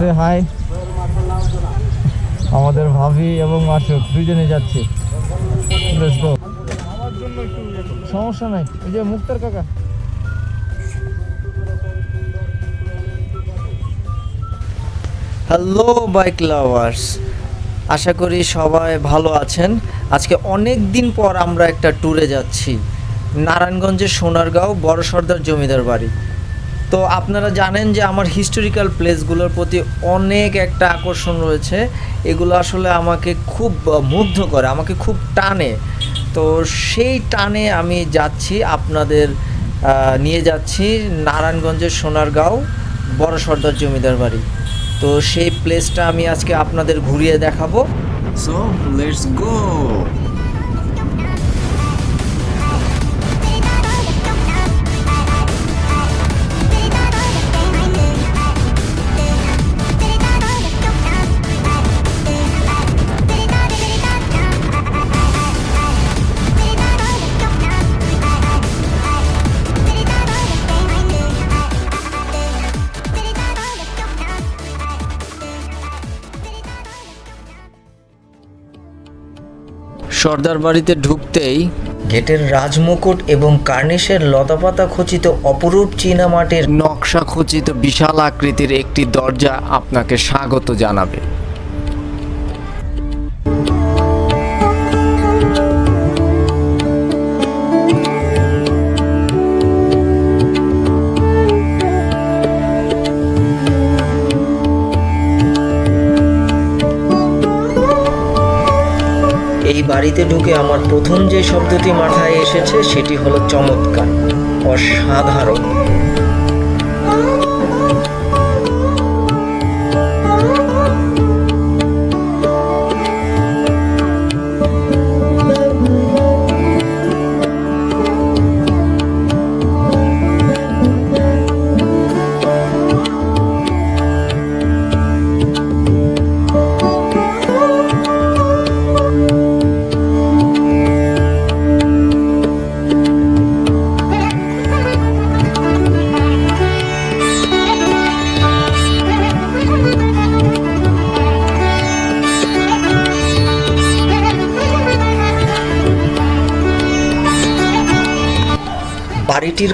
সে high. আমাদের ভাবি এবং মাসুক দুজনে যাচ্ছে। সমস্যা নাই। এই যে মুক্তার কাকা। হ্যালো বাইক লাভার্স আশা করি সবাই ভালো আছেন। আজকে অনেক দিন পর আমরা একটা ট্যুরে যাচ্ছি। নারায়ণগঞ্জের সোনারগাঁও বড় সর্দার জমিদার বাড়ি। তো আপনারা জানেন যে আমার হিস্টোরিক্যাল প্লেসগুলোর প্রতি অনেক একটা আকর্ষণ রয়েছে। এগুলো আসলে আমাকে খুব মুগ্ধ করে, আমাকে খুব টানে। তো সেই টানে আমি যাচ্ছি, আপনাদের নিয়ে যাচ্ছি নারায়ণগঞ্জের সোনারগাঁও বড় সর্দার জমিদার বাড়ি। তো সেই প্লেসটা আমি আজকে আপনাদের ঘুরিয়ে দেখাবো। So let's go. সর্দার বাড়িতে ঢুকতেই গেটের রাজমুকুট এবং কার্নিশের লতাপাতা খচিত অপরূপ চীনামাটির নকশা খচিত বিশাল আকৃতির একটি দরজা আপনাকে স্বাগত জানাবে। এই বাড়িতে ঢুকে আমার প্রথম যে শব্দটি মাথায় এসেছে সেটি হলো চমৎকার অসাধারণ।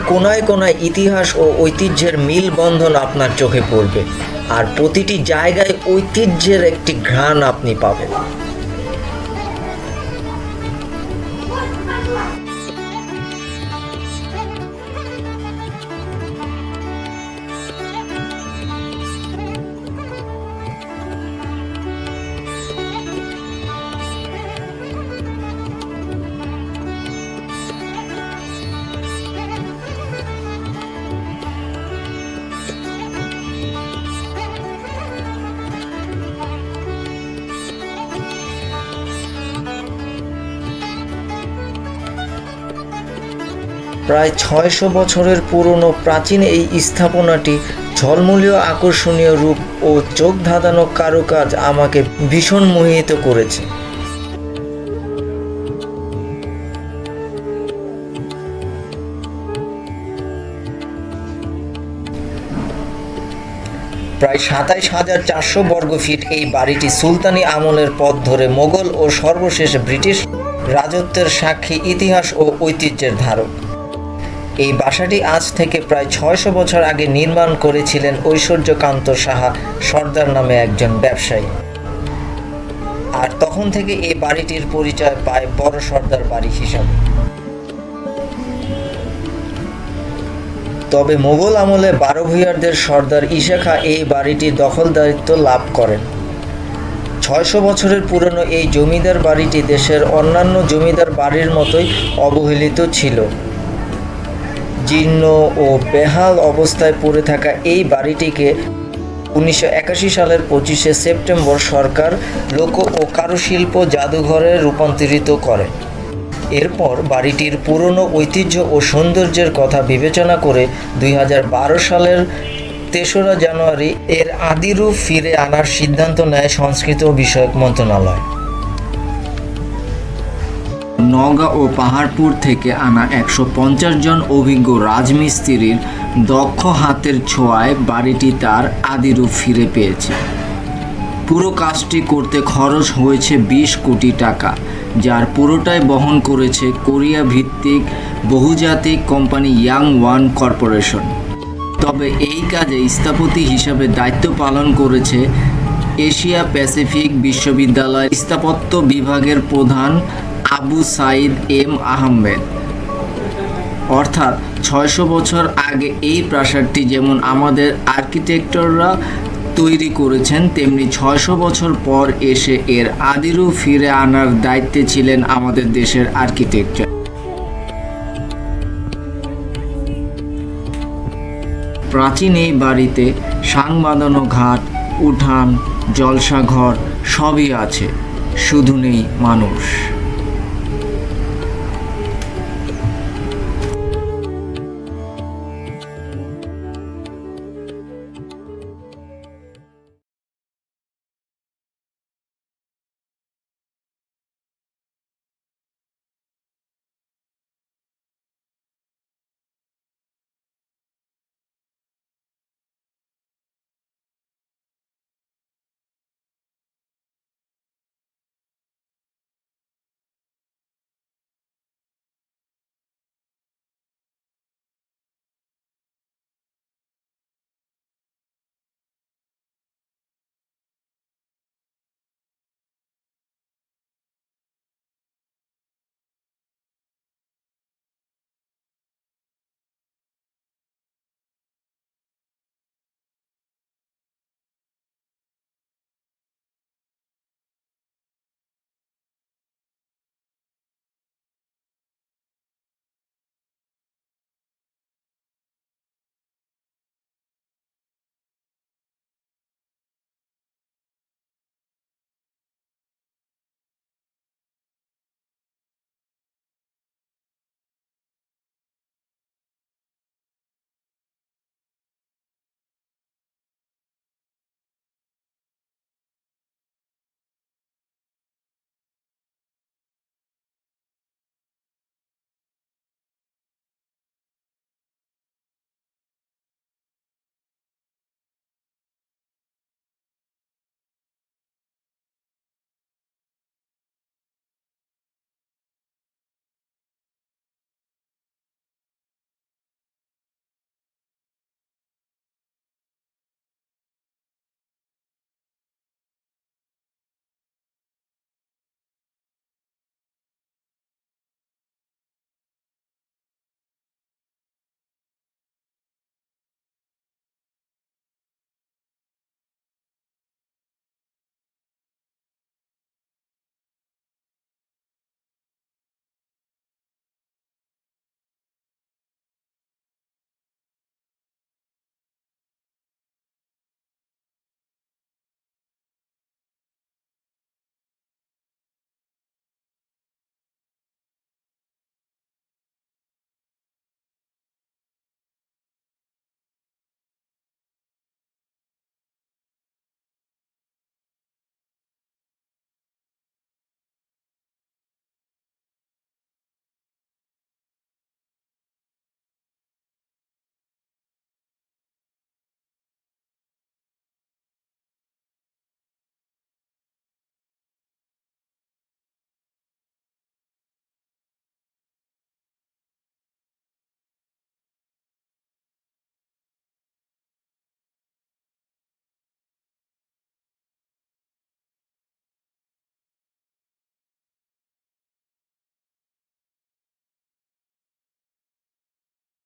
কোনায় কোনায় ইতিহাস ও ঐতিহ্যের মিলবন্ধন আপনার চোখে পড়বে। আর প্রতিটি জায়গায় ঐতিহ্যের একটি ঘ্রাণ আপনি পাবেন। প্রায় ছয়শো বছরের পুরনো প্রাচীন এই স্থাপনাটি ঝলমলীয় আকর্ষণীয় রূপ ও চোখ ধাঁধানো কারুকাজ আমাকে ভীষণ মোহিত করেছে। প্রায় সাতাইশ হাজার চারশো বর্গ ফিট এই বাড়িটি সুলতানি আমলের পথ ধরে মোগল ও সর্বশেষ ব্রিটিশ রাজত্বের সাক্ষী ইতিহাস ও ঐতিহ্যের ধারক। এই বাসাটি আজ থেকে প্রায় ছয়শো বছর আগে নির্মাণ করেছিলেন ঐশ্বর্যকান্ত সাহা, সর্দার নামে একজন ব্যবসায়ী। আর তখন থেকে এই বাড়িটির পরিচয় পায় বড় সর্দার বাড়ি হিসাবে। তবে মোগল আমলে বারো ভূঁইয়ারদের সর্দার ইশাখা এই বাড়িটি দখলদারিত্ব লাভ করেন। ছয়শো বছরের পুরনো এই জমিদার বাড়িটি দেশের অন্যান্য জমিদার বাড়ির মতোই অবহেলিত ছিল। জীর্ণ ও বেহাল অবস্থায় পড়ে থাকা এই বাড়িটিকে উনিশশো একাশি সালের পঁচিশে সেপ্টেম্বর সরকার লোক ও কারুশিল্প জাদুঘরে রূপান্তরিত করে। এরপর বাড়িটির পুরনো ঐতিহ্য ও সৌন্দর্যের কথা বিবেচনা করে দুই হাজার বারো সালের তেসরা জানুয়ারি এর আদিরূপ ফিরে আনার সিদ্ধান্ত নেয় সংস্কৃত বিষয়ক মন্ত্রণালয়। নওগাঁ ও পাহাড়পুর থেকে আনা একশো পঞ্চাশ জন অভিজ্ঞ রাজমিস্ত্রির দক্ষ হাতের ছোঁয়ায় বাড়িটি তার আদিরূপ ফিরে পেয়েছে। পুরো কাজটি করতে খরচ হয়েছে বিশ কোটি টাকা, যার পুরোটাই বহন করেছে কোরিয়া ভিত্তিক বহুজাতিক কোম্পানি ইয়াং ওয়ান কর্পোরেশন। তবে এই কাজে স্থপতি হিসাবে দায়িত্ব পালন করেছে এশিয়া প্যাসিফিক বিশ্ববিদ্যালয় স্থাপত্য বিভাগের প্রধান আবু সাইদ এম আহমেদ। অর্থাৎ ছয়শো বছর আগে এই প্রাসাদটি যেমন আমাদের আর্কিটেক্টররা তৈরি করেছেন, তেমনি ছয়শো বছর পর এসে এর আদিরও ফিরে আনার দায়িত্বে ছিলেন আমাদের দেশের আর্কিটেক্টর। প্রাচীন এই বাড়িতে সাং বাঁধানো ঘাট উঠান, জলসাঘর সবই আছে, শুধু নেই মানুষ।